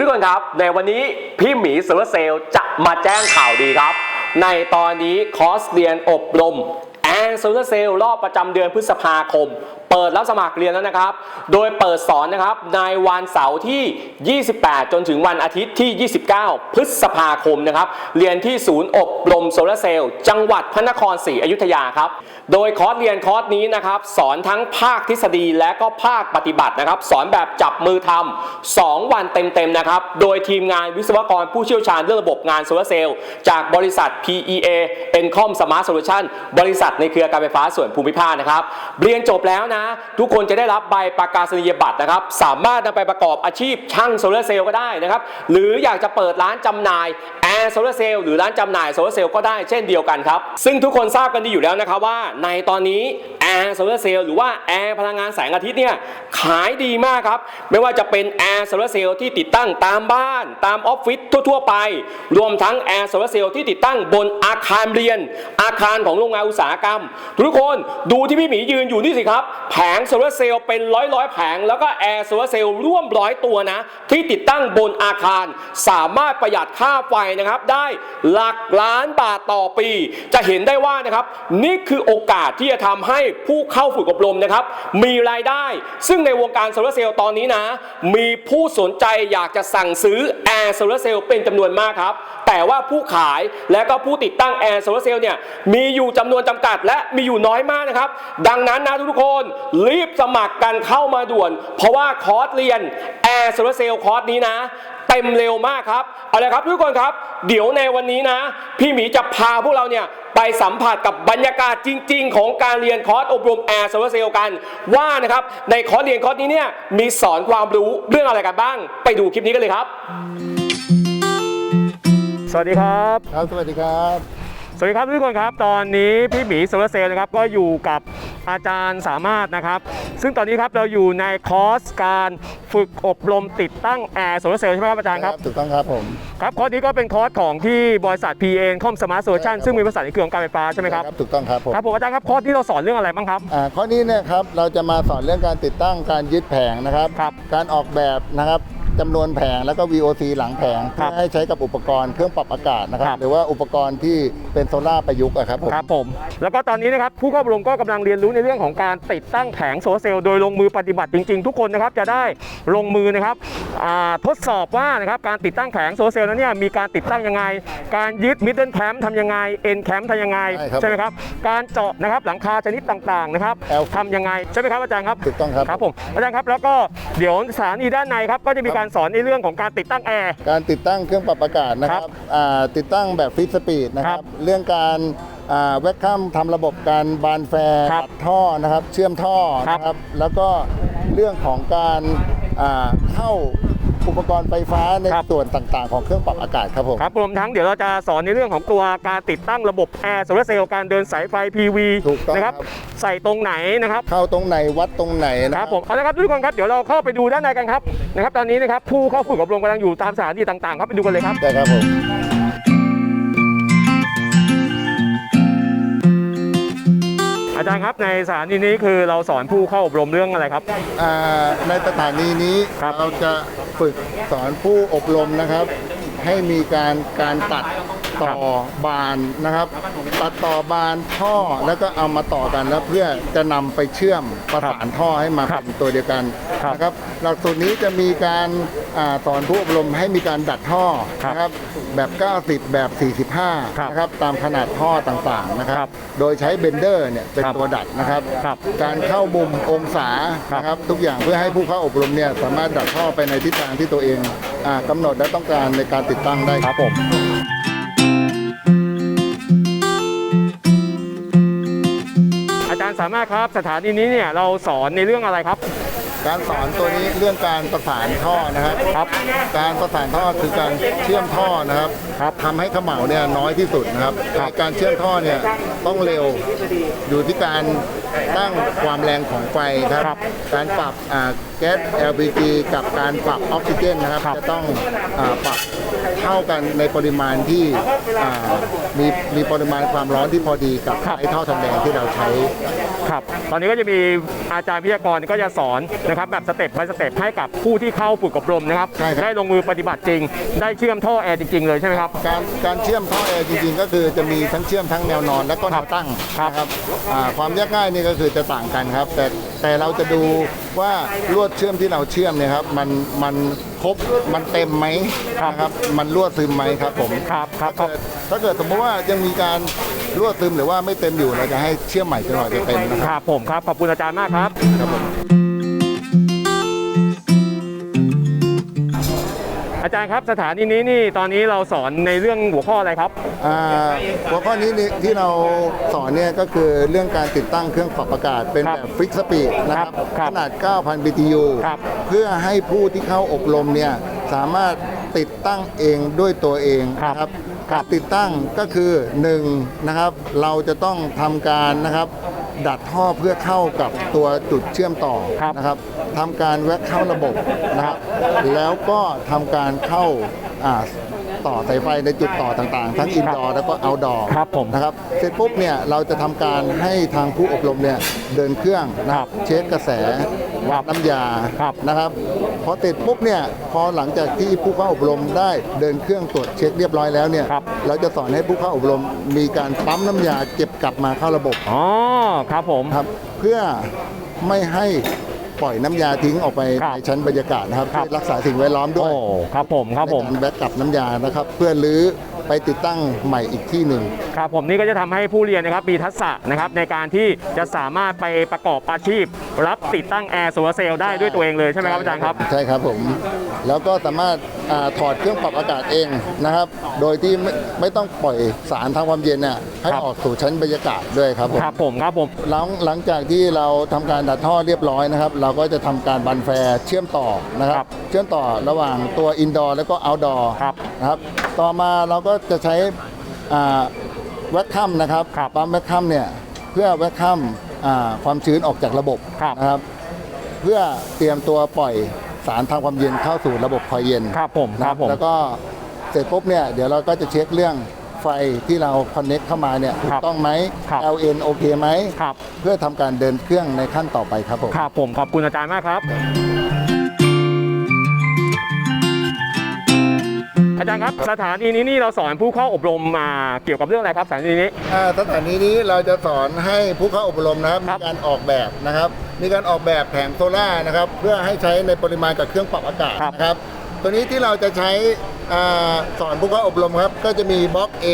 ทุกคนครับ ในวันนี้พี่หมีเซอร์เซลล์จะมาแจ้งข่าวดีครับ ในตอนนี้คอร์สเรียนอบรมแอนโซลาร์เซลล์รอบประจำเดือนพฤษภาคม เปิดรับสมัครเรียนแล้วนะครับ โดยเปิดสอนนะครับในวันเสาร์ที่ 28 จนถึงวันอาทิตย์ที่ 29 พฤษภาคมนะครับ เรียนที่ศูนย์อบรมโซลาร์เซลล์จังหวัดพระนครศรีอยุธยาครับ โดยคอร์สเรียนคอร์สนี้นะครับ สอนทั้งภาคทฤษฎีและก็ภาคปฏิบัตินะครับ สอนแบบจับมือทำ2วันเต็มๆนะครับ โดยทีมงานวิศวกรผู้เชี่ยวชาญเรื่องระบบงานโซลาร์เซลล์จากบริษัท PEA Encom Smart Solution บริษัทในเครือการไฟฟ้าส่วนภูมิภาคนะครับ เรียนจบแล้วนะทุกคนจะได้รับใบประกาศนียบัตรนะครับ สามารถนำไปประกอบอาชีพช่างโซลาร์เซลล์ก็ได้นะครับ หรืออยากจะเปิดร้านจำหน่ายแอร์โซลาร์เซลล์หรือร้านจำหน่ายโซลาร์เซลล์ก็ได้เช่นเดียวกันครับ ซึ่งทุกคนทราบกันดีอยู่แล้วนะครับว่าในตอนนี้แร์โซลาร์เซลล์หรือว่าแอร์พลังงานแสงอาทิตย์เนี่ยขายดีมากครับ ไม่ว่าจะเป็นแอร์โซลาร์เซลล์ที่ติดตั้งตามบ้าน ตามออฟฟิศทั่วๆไป รวมทั้งแอร์โซลาร์เซลล์ที่ติดตั้งบนอาคารเรียน อาคารของโรงงานอุตสาหกรรม ทุกคนดูที่พี่หมียืนอยู่นี่สิครับ แผงโซลาร์เซลล์เป็นร้อยร้อยแผง แล้วก็แอร์โซลาร์เซลล์ร่วมร้อยตัวนะ ที่ติดตั้งบนอาคาร สามารถประหยัดค่าไฟนะครับ ได้หลักล้านบาทต่อปี จะเห็นได้ว่านะครับ นี่คือโอกาสที่จะทำให้ผู้เข้าฝึกอบรมนะครับ มีรายได้ ซึ่งในวงการโซลาร์เซลล์ตอนนี้นะ มีผู้สนใจอยากจะสั่งซื้อแอร์โซลาร์เซลล์เป็นจำนวนมากครับ แต่ว่าผู้ขายและก็ผู้ติดตั้งแอร์โซลาร์เซลล์เนี่ยมีอยู่จำนวนจำกัด และมีอยู่น้อยมากนะครับ ดังนั้นนะทุกคนรีบสมัครกันเข้ามาด่วน เพราะว่าคอร์สเรียนแอร์โซลาร์เซลล์คอร์สนี้นะ เต็มเร็วมากครับเอาละครับทุกคนครับ เดี๋ยวในวันนี้นะ พี่หมีจะพาพวกเราเนี่ยไปสัมผัสกับบรรยากาศจริง ๆ ของการเรียนคอร์สอบรมแอร์โซลาร์เซลล์กันว่านะครับในคอร์สเรียนคอร์สนี้เนี่ยมีสอนความรู้เรื่องอะไรกันบ้าง ไปดูคลิปนี้กันเลยครับ สวัสดีครับ ครับสวัสดีครับ สวัสดีครับทุกคนครับ ตอนนี้พี่หมีโซลาร์เซลล์นะครับก็อยู่กับอาจารย์สามารถนะครับ ซึ่งตอนนี้ครับเราอยู่ในคอร์สการฝึกอบรมติดตั้งแอร์โซลาร์เซลล์ใช่ไหมครับอาจารย์ครับถูกต้องครับผมครับคอร์สนี้ก็เป็นคอร์สของที่บริษัท p n คอมสมาร์ทโซลูชันซึ่งมีบริษัทในเครือของการไฟฟ้าใช่ไหมครับถูกต้องครับผมครับผมอาจารย์ครับคอร์สที่เราสอนเรื่องอะไรบ้างครับอ่าข้อนี้เนะครับเราจะมาสอนเรื่องการติดตั้งการยึดแผงนะครับครับการออกแบบนะครับ จำนวนแผงแล้วก็ VOC หลังแผงครัเพื่อบให้ใช้กับอุปกรณ์เครื่องปรับอากาศนะครัครับบหรือว่าอุปกรณ์ที่เป็นโซล่าร์ประยุกต์อะครับผม ครับผม แล้วก็ตอนนี้นะครับผู้เข้าอบรมก็กำลังเรียนรู้ในเรื่องของการติดตั้งแผงโซลาร์เซลล์โดยลงมือปฏิบัติจริงๆ ทุกคนนะครับจะได้ลงมือนะครับอ่าทดสอบว่านะครับการติดตั้งแผงโซลาร์เซลล์นั้นเนี่ยมีการติดตั้งยังไง การยึดมิดเดิลแคมป์ทำยังไงเอ็นแคมป์ทำยังไงใช่ครับใช่ไหมครับการเจาะนะครับหลังคาชนิดต่างๆนะครับ L ทำยังไงใช่ไหมครับอาจารย์ครับถูกต้องครับครับผมอาจารย์ครับแล้วก็เดี๋ยวสถานีด้านในครับก็จะมีการสอนในเรื่องของการติดตั้งแอร์ การติดตั้งเครื่องปรับอากาศนะคครัรับบอ่าติดตั้งแบบฟิตสปีดนะคครัรับ บ เรื่องการแวคคัมทำระบบการบานแฟร์ครับตัดท่อนะครับ เชื่อมท่อครับนะครับ แล้วก็เรื่องของการอ่าเข้า อุปกรณ์ไฟฟ้าในครับ ส่วนต่างๆ ของเครื่องปรับอากาศครับผม ครับรวมทั้งเดี๋ยวเราจะสอนในเรื่องของตัวการติดตั้งระบบแอร์โซลาร์เซลล์การเดินสายไฟ PV ถูกต้องนะครับ ครับ ใส่ตรงไหนนะครับ เข้าตรงไหนวัดตรงไหนนะครับผมเอาละครับทุกคนครับเดี๋ยวเราเข้าไปดูด้านในกันครับนะครับ ตอนนี้นะครับผู้เข้าฝึกอบรมกำลังอยู่ตามสถานที่ต่างๆ ครับไปดูกันเลยครับ ได้ครับผม อาจารย์ครับในสถานีนี้คือเราสอนผู้เข้าอบรมเรื่องอะไรครับ อ่าในสถานีนี้ครับ เราจะฝึกสอนผู้อบรมนะครับ ให้มีการการตัด ต่อบานนะครับตัดต่อบานท่อแล้วก็เอามาต่อกันแล้วเพื่อจะนำไปเชื่อมประสานท่อให้มาครับเป็นตัวเดียวกันครับนะครับหลักสูตรนี้จะมีการอาสอนผู้อบรมให้มีการดัดท่อครับนะครับแบบ 90 แบบ 45ครับนะครับตามขนาดท่อต่างๆนะคครัรับบโดยใช้เบนเดอร์เนี่ยเป็นครับตัวดัดนะครับครับ การเข้ามุมองศาครับนะครับทุกอย่างเพื่อให้ผู้เข้าอบรมเนี่ยสามารถดัดท่อไปในทิศทางที่ตัวเองอากำหนดและต้องการในการติดตั้งได้ครับผม อาจารย์สามารถครับสถานีนี้เนี่ยเราสอนในเรื่องอะไรครับ การสอนตัวนี้เรื่องการประสานท่อนะครับ ครับ การประสานท่อคือการเชื่อมท่อนะครับครับทำให้ขมเหลาเนี่ยน้อยที่สุดนะครับครับ การเชื่อมท่อเนี่ยต้องเร็วอยู่ที่การ ตั้งความแรงของไฟครับครับการปรับอ่าแก๊ส LPG กับการปรับออกซิเจนนะครับครับจะต้องอาปรับเท่ากันในปริมาณที่อ่ามีมีปริมาณความร้อนที่พอดีกับไอ้ท่อทองแดงที่เราใช้ครับ ตอนนี้ก็จะมีอาจารย์วิทยากรก็จะสอนนะครับแบบสเต็ป by สเต็ปให้กับผู้ที่เข้าฝึกอบรมนะครับใช่ครับ ได้ลงมือปฏิบัติจริง ได้เชื่อมท่อแอร์จริง ๆ เลยใช่ไหมครับ การการเชื่อมท่อแอร์จริง ๆ ก็คือจะมีทั้งเชื่อมทั้งแนวนอนและก็แนวตั้งครับนะครับอ่าความยากง่ายนี่ก็คือจะต่างกันครับ แต่แต่เราจะดูว่าลวดเชื่อมที่เราเชื่อมเนี่ยครับมันมันครบมันเต็มไหมนะครับมันรั่วซึมไหมครับผมครับครับถ้าเกิดถ้าเกิดสมมติว่ายังมีการรั่วซึมหรือว่าไม่เต็มอยู่เราจะให้เชื่อมใหม่จนกว่าจะเต็มนะคครับรับผมครับขอบคุณอาจารย์มากครับ ครับผม อาจารย์ครับสถานีนี้นี่ตอนนี้เราสอนในเรื่องหัวข้ออะไรครับอ่าหัวข้อนี้นี่ที่เราสอนเนี่ยก็คือเรื่องการติดตั้งเครื่องปรับอากาศเป็นครับแบบฟิกสปีดนะครับครับขนาด 9,000 BTU ครับเพื่อให้ผู้ที่เข้าอบรมเนี่ยสามารถติดตั้งเองด้วยตัวเองครับนะครับการติดตั้งก็คือ1นะครับเราจะต้องทำการนะครับดัดท่อเพื่อเข้ากับตัวจุดเชื่อมต่อครับนะครับ ทำการแวะเข้าระบบนะครับแล้วก็ทำการเข้าอ่าต่อสายไฟในจุดต่อต่างๆ ทั้งอินดอร์แล้วก็เอาดอร์ครับผมนะครับเสร็จปุ๊บเนี่ยเราจะทำการให้ทางผู้อบรมเนี่ยเดินเครื่องนะครับเช็คกระแสวัดน้ำยาครับนะครับพอติดปุ๊บเนี่ยพอหลังจากที่ผู้เข้าอบรมได้เดินเครื่องตรวจเช็คเรียบร้อยแล้วเนี่ยครับ เราจะสอนให้ผู้เข้าอบรมมีการปั๊มน้ำยาเก็บกลับมาเข้าระบบอ๋อครับผม ครับเพื่อไม่ให้ ปล่อยน้ำยาทิ้งออกไปครับในชั้นบรรยากาศนะครับครับ เพื่อรักษาสิ่งแวดล้อมด้วโอ้ยครับผมครับผม ในการแบ็กกลับน้ำยานะครับ เพื่อลื้อ ไปติดตั้งใหม่อีกที่หนึ่งครับผมนี่ก็จะทำให้ผู้เรียนนะครับมีทักษะนะครับในการที่จะสามารถไปประกอบอาชีพ รับติดตั้งแอร์โซลาร์เซลล์ได้ด้วยตัวเองเลยใช่ไหมครับอาจารย์ครับใช่ครับผม แล้วก็สามารถอาถอดเครื่องปรับอากาศเองนะครับ โดยที่ไม่ไม่ต้องปล่อยสารทางความเย็นน่ะให้ครับออกสู่ชั้นบรรยากาศด้วยครับผมครับผมครับผมหลังหลังจากที่เราทำการดัดท่อเรียบร้อยนะครับ เราก็จะทำการบันแฟร์เชื่อมต่อนะคครัรับบเชื่อมต่อระหว่างตัวอินดอร์แล้วก็เอาท์ดอร์ครับนะครับ ต่อมาเราก็จะใช้อ่าแวคคัมนะครับครับปั๊มแวคคัมเนี่ยเพื่อแวคคัมอ่าความชื้นออกจากระบบครับ นะครับ เพื่อเตรียมตัวปล่อยสารทางความเย็นเข้าสู่ระบบคอยเย็นครับผมนะครับผม แล้วก็เสร็จปุ๊บเนี่ยเดี๋ยวเราก็จะเช็คเรื่องไฟที่เราคอนเน็กเข้ามาเนี่ยถูกต้องไหม ครับ LN โอเคไหม ครับ เพื่อทำการเดินเครื่องในขั้นต่อไปครับผม ครับผมขอบคุณอาจารย์มากครับ อาจารย์ครับสถานีนี้นี่เราสอนผู้เข้าอบรมมาเกี่ยวกับเรื่องอะไรครับสถานีนี้ อ่าสถานีนี้เราจะสอนให้ผู้เข้าอบรมนะครับครัมีบ การออกแบบนะครับ มีการออกแบบแผงโซล่าร์นะครับเพื่อให้ใช้ในปริมาณกับเครื่องปรับอากาศครับนะครับตัวนี้ที่เราจะใช้อ่าสอนผู้เข้าอบรมครับก็จะมีบล็อก A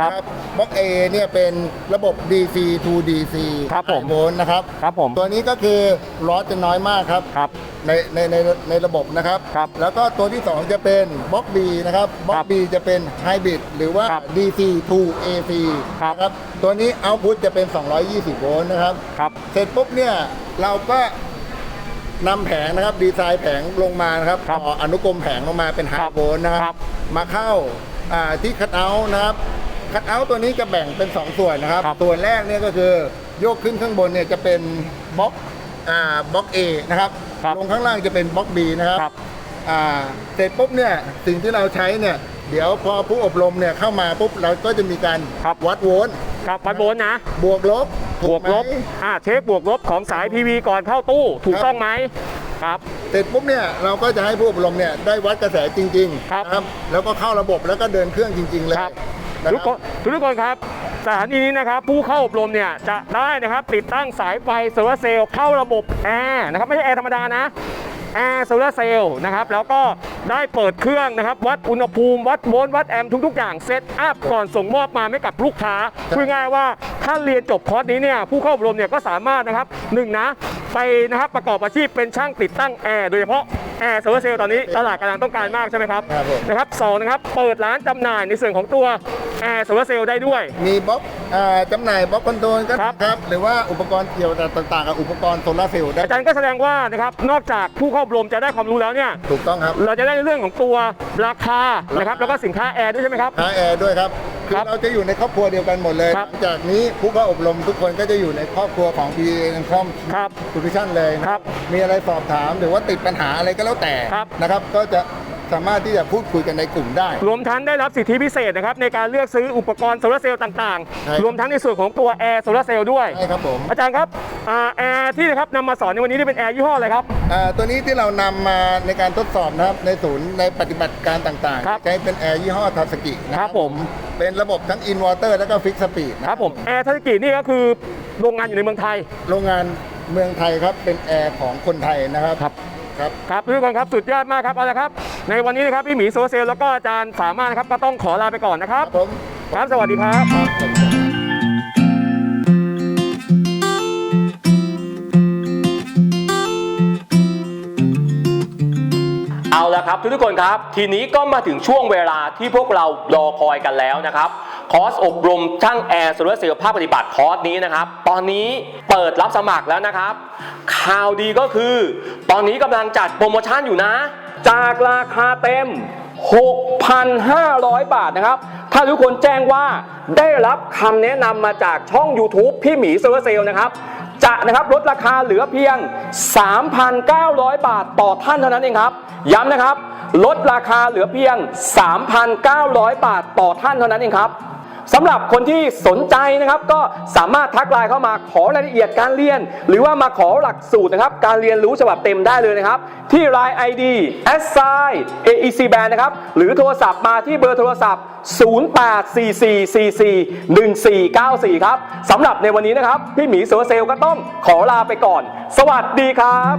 ครับบล็อก A เนี่ยเป็นระบบ DC to DC ครับผม โวลต์นะครับ ครับผม ตัวนี้ก็คือลอสจะน้อยมากครับ ครับ ในในในในระบบนะครับ ครับแล้วก็ตัวที่ 2 จะเป็นบล็อก B นะครับบล็อครักบ B จะเป็นไฮบริดหรือว่า ครับ DC to AC ครับ นะครับตัวนี้เอาพุทจะเป็น 220 โวลต์นะครับ ครับ เสร็จปุ๊บเนี่ยเราก็นำแผงนะครับดีไซน์แผงลงมานะครับครับต่ออนุกรมแผงลงมาเป็นไฮครับโวลต์นะคครัรับบมาเข้าอ่าที่คัตเอาท์นะครับคัตเอาท์ตัวนี้จะแบ่งเป็น 2 ส่วนนะครับ ครับส่วนแรกเนี่ยก็คือโยกขึ้นข้างบนเนี่ยจะเป็นบล็อก อ่าบล็อก A นะครับ ครับลงข้างล่างจะเป็นบล็อก B นะครับครับ อ่าเสร็จปุ๊บเนี่ยสิ่งที่เราใช้เนี่ยเดี๋ยวพอผู้อบรมเนี่ยเข้ามาปุ๊บเราก็จะมีการครับวัดโวลต์ครับวัดโวลต์นะ บวกลบบวกลบถูไหมอ่าเช็คบวกลบของสาย PV ก่อนเข้าตู้ ถูกครับ ต้องไหมครับ เสร็จปุ๊บเนี่ยเราก็จะให้ผู้อบรมเนี่ยได้วัดกระแสจริงครับๆนะครับแล้วก็เข้าระบบแล้วก็เดินเครื่องจริง ๆ เลยครับนะทุกคครับนทุกคนครับ สถานีนี้นะครับผู้เข้าอบรมเนี่ยจะได้นะครับติดตั้งสายไฟโซลาร์เซลล์เข้าระบบแอร์นะครับไม่ใช่แอร์ธรรมดานะแอร์โซลาร์เซลล์นะครับแล้วก็ได้เปิดเครื่องนะครับ วัดอุณหภูมิ วัดโวลต์วัดแอมป์ทุก ๆ อย่างเซตอัพก่อนส่งมอบมาให้กับลูกค้าพูดง่ายๆว่าถ้าเรียนจบคอร์สนี้เนี่ยผู้เข้าอบรมเนี่ยก็สามารถนะครับหนึ่งนะไปนะครับประกอบอาชีพเป็นช่างติดตั้งแอร์โดยเฉพาะแอร์โซลาร์เซลล์ตอนนี้ตลาดกำลังต้องการมากใช่ไหมครับครับผมนะครับสองนะครับเปิดร้านจำหน่ายในส่วนของตัว แอร์โซลาร์เซลล์ได้ด้วย มีบล็อกอ่าจำหน่ายบล็อกคอนโทรลก็ครับ ครับ หรือว่าอุปกรณ์เกี่ยวกับต่างๆกับอุปกรณ์โซลาร์เซลล์ได้อาจารย์ก็แสดงว่านะครับนอกจากผู้เข้าอบรมจะได้ความรู้แล้วเนี่ยถูกต้องครับ เราจะได้ในเรื่องของตัวราคานะครับแล้วก็สินค้าแอร์ด้วยใช่ไหมครับ หาแอร์ด้วยครับคือครับเราจะอยู่ในครอบครัวเดียวกันหมดเลยครับหลังจากนี้ผู้เข้าอบรมทุกคนก็จะอยู่ในครอบครัวของ p a คอมครับทูวิชั่นเลยนะครับมีอะไรสอบถามหรือว่าติดปัญหาอะไรก็แล้วแต่ครับนะครับ ก็จะ สามารถที่จะพูดคุยกันในกลุ่มได้ รวมทั้งได้รับสิทธิพิเศษนะครับในการเลือกซื้ออุปกรณ์โซลาร์เซลล์ต่างใช่ ๆ รวมทั้งในส่วนของตัวแอร์โซลาร์เซลล์ด้วย ใช่ครับผมอาจารย์ครับอ่าแอร์ที่นะครับนำมาสอนในวันนี้นี่เป็นแอร์ยี่ห้ออะไรครับ อ่าตัวนี้ที่เรานำมาในการทดสอบนะครับในศูนย์ในปฏิบัติการต่างครับๆใช้เป็นแอร์ยี่ห้อทาสกินะครับผม เป็นระบบทั้งอินวอเตอร์แล้วก็ฟิกสปีดครับผมแอร์ทัศกินี่ก็คือโรงงานอยู่ในเมืองไทย โรงงานเมืองไทยครับเป็นแอร์ของคนไทยนะครับ ครับ ครับครับทุกคนครับสุดยอดมากครับเอาละครับ ในวันนี้นะครับพี่หมีโซลาร์เซลล์แล้วก็อาจารย์สามารถนะครับก็ต้องขอลาไปก่อนนะครับผม ครับสวัสดีครับ ครับทุกๆคนครับ ทีนี้ก็มาถึงช่วงเวลาที่พวกเรารอคอยกันแล้วนะครับ คอร์สอบรมช่างแอร์โซลาร์เซลล์ภาคปฏิบัติคอร์สนี้นะครับ ตอนนี้เปิดรับสมัครแล้วนะครับ ข่าวดีก็คือ ตอนนี้กำลังจัดโปรโมชั่นอยู่นะ จากราคาเต็ม 6,500 บาทนะครับ ถ้าทุกคนแจ้งว่าได้รับคำแนะนำมาจากช่อง YouTube พี่หมีโซลาร์เซลนะครับ จะนะครับลดราคาเหลือเพียง 3,900 บาทต่อท่านเท่านั้นเองครับ ย้ำนะครับ ลดราคาเหลือเพียง 3,900 บาทต่อท่านเท่านั้นเองครับ สำหรับคนที่สนใจนะครับก็สามารถทักไลน์เข้ามาขอรายละเอียดการเรียน หรือว่ามาขอหลักสูตรนะครับการเรียนรู้ฉบับเต็มได้เลยนะครับ ที่ Line ID s i AEC Band นะครับหรือโทรศัพท์มาที่เบอร์โทรศัพท์ 0844441494 ครับสำหรับในวันนี้นะครับ พี่หมีโซลาร์เซลก็ต้องขอลาไปก่อน สวัสดีครับ